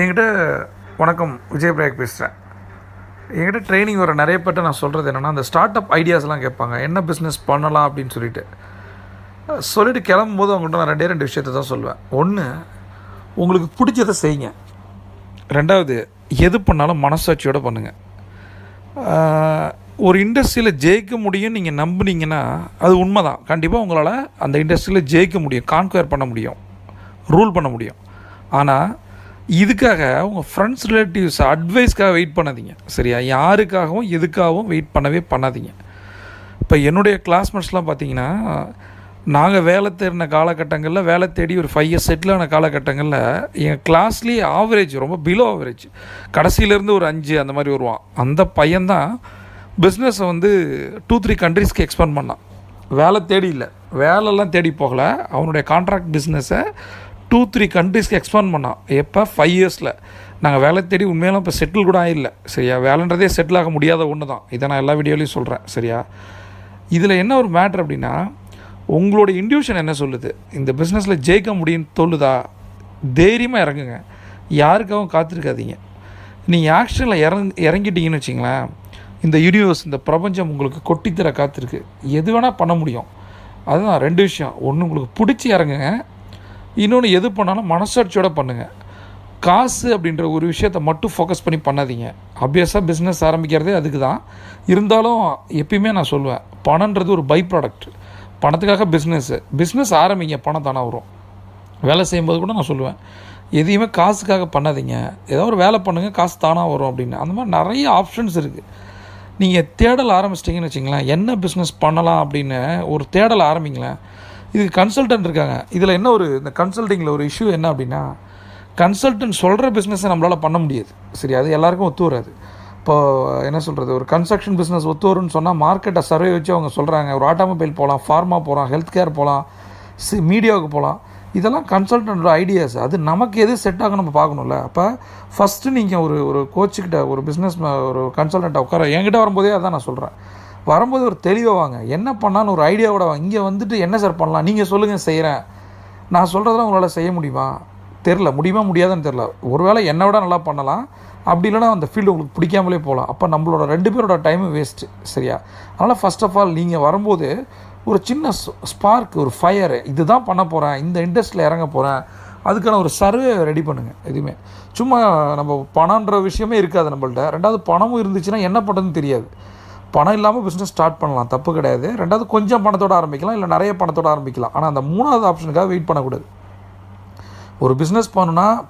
என்கிட்ட வணக்கம் விஜய் பேசுகிறேன் என்கிட்ட ட்ரைனிங் வர நிறைய பேர்ட்ட நான் சொல்கிறது என்னென்னா அந்த ஸ்டார்ட் அப் ஐடியாஸ்லாம் கேட்பாங்க. என்ன பிஸ்னஸ் பண்ணலாம் அப்படின்னு சொல்லிட்டு. சொல்லிட்டு கிளம்பும்போது அவங்கள்ட்ட நான் ரெண்டே ரெண்டு விஷயத்தை தான் சொல்லுவேன் ஒன்று உங்களுக்கு பிடிச்சதை செய்யுங்க. ரெண்டாவது எது பண்ணாலும் மனசாட்சியோடு பண்ணுங்கள் ஒரு இண்டஸ்ட்ரியில் ஜெயிக்க முடியும் நீங்கள் நம்புனீங்கன்னா அது உண்மை தான் கண்டிப்பாக உங்களால் அந்த இண்டஸ்ட்ரியில் ஜெயிக்க முடியும். கான்குவேர் பண்ண முடியும். ரூல் பண்ண முடியும். ஆனால் இதுக்காக உங்கள் ஃப்ரெண்ட்ஸ் ரிலேட்டிவ்ஸ் அட்வைஸ்க்காக வெயிட் பண்ணாதீங்க. சரியா? யாருக்காகவும் எதுக்காகவும் வெயிட் பண்ணவே பண்ணாதீங்க. இப்போ என்னுடைய கிளாஸ்மேட்ஸ்லாம் பார்த்தீங்கன்னா நாங்கள் வேலை தேடின காலகட்டங்களில் வேலை தேடி ஒரு ஃபைவ் இயர்ஸ் செட்டில் ஆன காலகட்டங்களில் என் கிளாஸ்லேயே ஆவரேஜ் ரொம்ப பிலோ ஆவரேஜ் கடைசியிலேருந்து ஒரு அஞ்சு அந்த மாதிரி வருவான். அந்த பையன்தான் பிஸ்னஸை வந்து டூ த்ரீ கண்ட்ரீஸ்க்கு எக்ஸ்பேண்ட் பண்ணான். வேலை தேடி இல்லை. வேலைலாம் தேடி போகல. அவனுடைய கான்ட்ராக்ட் பிஸ்னஸை டூ த்ரீ கண்ட்ரீஸ்க்கு எக்ஸ்பேண்ட் பண்ணான் எப்போ? ஃபைவ் இயர்ஸில் நாங்கள் வேலை தேடி உண்மையெல்லாம் இப்போ செட்டில் கூட ஆகல. சரியா? வேலைன்றதே செட்டில் ஆக முடியாத ஒன்று தான் இதை நான் எல்லா வீடியோலையும் சொல்கிறேன் சரியா? இதில் என்ன ஒரு மேட்ரு அப்படின்னா உங்களோட இன்டியூஷன் என்ன சொல்லுது? இந்த பிஸ்னஸில் ஜெயிக்க முடியும்னு தோல்லுதா தைரியமாக இறங்குங்க. யாருக்காகவும் காத்திருக்காதீங்க. நீங்கள் ஆக்ஷனில் இறங் இறங்கிட்டீங்கன்னு வச்சிங்களேன் இந்த யூனிவர்ஸ் இந்த பிரபஞ்சம் உங்களுக்கு கொட்டித்தர காத்திருக்கு. எது வேணால் பண்ண முடியும். அதுதான் ரெண்டு விஷயம். ஒன்று உங்களுக்கு பிடிச்சி இறங்குங்க. இன்னொன்று எது பண்ணாலும் மனசாட்சியோட பண்ணுங்கள் காசு அப்படின்ற ஒரு விஷயத்த மட்டும் ஃபோக்கஸ் பண்ணி பண்ணாதீங்க. அப்வியஸாக பிஸ்னஸ் ஆரம்பிக்கிறதே அதுக்கு தான் இருந்தாலும் எப்பயுமே நான் சொல்லுவேன் பணன்றது ஒரு பை ப்ராடக்ட் பணத்துக்காக பிஸ்னஸ்ஸு பிஸ்னஸ் ஆரம்பிங்க பணம் தானே வரும். வேலை செய்யும்போது கூட நான் சொல்லுவேன் எதையுமே காசுக்காக பண்ணாதீங்க. ஏதோ ஒரு வேலை பண்ணுங்கள் காசு தானாக வரும் அப்படின்னு. அந்த மாதிரி நிறைய ஆப்ஷன்ஸ் இருக்குது நீங்கள் தேடல் ஆரம்பிச்சிட்டிங்கன்னு வச்சிங்களேன் என்ன பிஸ்னஸ் பண்ணலாம் அப்படின்னு ஒரு தேடல் ஆரம்பிங்களேன் இதுக்கு கன்சல்டன்ட் இருக்காங்க. இதில் என்ன ஒரு இந்த கன்சல்டிங்கில் ஒரு இஷ்யூ என்ன அப்படின்னா கன்சல்டன்ட் சொல்கிற பிஸ்னஸை நம்மளால் பண்ண முடியாது. சரி அது எல்லாருக்கும் ஒத்து வராது. இப்போ என்ன சொல்கிறது ஒரு கன்ஸ்ட்ரக்ஷன் பிஸ்னஸ் ஒத்து வரும்னு சொன்னால் மார்க்கெட்டை சர்வே வச்சு அவங்க சொல்கிறாங்க ஒரு ஆட்டோமொபைல் போகலாம் ஃபார்மா போகலாம் ஹெல்த் கேர் போகலாம் சி மீடியாவுக்கு போகலாம் இதெல்லாம் கன்சல்டன்டோட ஐடியாஸ் அது நமக்கு எது செட் ஆகும் நம்ம பார்க்கணும்ல. அப்போ ஃபஸ்ட்டு நீங்கள் ஒரு ஒரு கோச்சுக்கிட்ட ஒரு பிஸ்னஸ் ஒரு கன்சல்டண்ட்டை உட்கார என்கிட்ட வரும்போதே அதான் நான் சொல்கிறேன் வரும்போது ஒரு தெளிவாக வாங்க. என்ன பண்ணான்னு ஒரு ஐடியாவோட வாங்க. இங்கே வந்துட்டு என்ன சார் பண்ணலாம்? நீங்கள் சொல்லுங்கள் செய்கிறேன் நான் சொல்கிறதெல்லாம் உங்களால் செய்ய முடியுமா? தெரில முடியுமா முடியாதுன்னு தெரில ஒருவேளை என்னை விட நல்லா பண்ணலாம். அப்படி இல்லைனா அந்த ஃபீல்டு உங்களுக்கு பிடிக்காமலே போகலாம். அப்போ நம்மளோட ரெண்டு பேரோட டைமும் வேஸ்ட்டு சரியா? அதனால் ஃபஸ்ட் ஆஃப் ஆல் நீங்கள் வரும்போது ஒரு சின்ன ஸ்பார்க் ஒரு ஃபயரு இதுதான் பண்ண போகிறேன் இந்த இண்டஸ்ட்ரியில் இறங்க போகிறேன் அதுக்கான ஒரு சர்வே ரெடி பண்ணுங்கள் எதுவுமே. சும்மா நம்ம பணன்ற விஷயமே இருக்காது நம்மள்ட்ட. ரெண்டாவது பணமும் இருந்துச்சுன்னா என்ன பண்ணுறதுன்னு தெரியாது. பணம் இல்லாமல் பிஸ்னஸ் ஸ்டார்ட் பண்ணலாம். தப்பு கிடையாது. ரெண்டாவது கொஞ்சம் பணத்தோடு ஆரம்பிக்கலாம். இல்லை நிறைய பணத்தோடு ஆரம்பிக்கலாம். ஆனால் அந்த மூணாவது ஆப்ஷனுக்காக வெயிட் பண்ணக்கூடாது. ஒரு பிஸ்னஸ் பண்ணுன்னா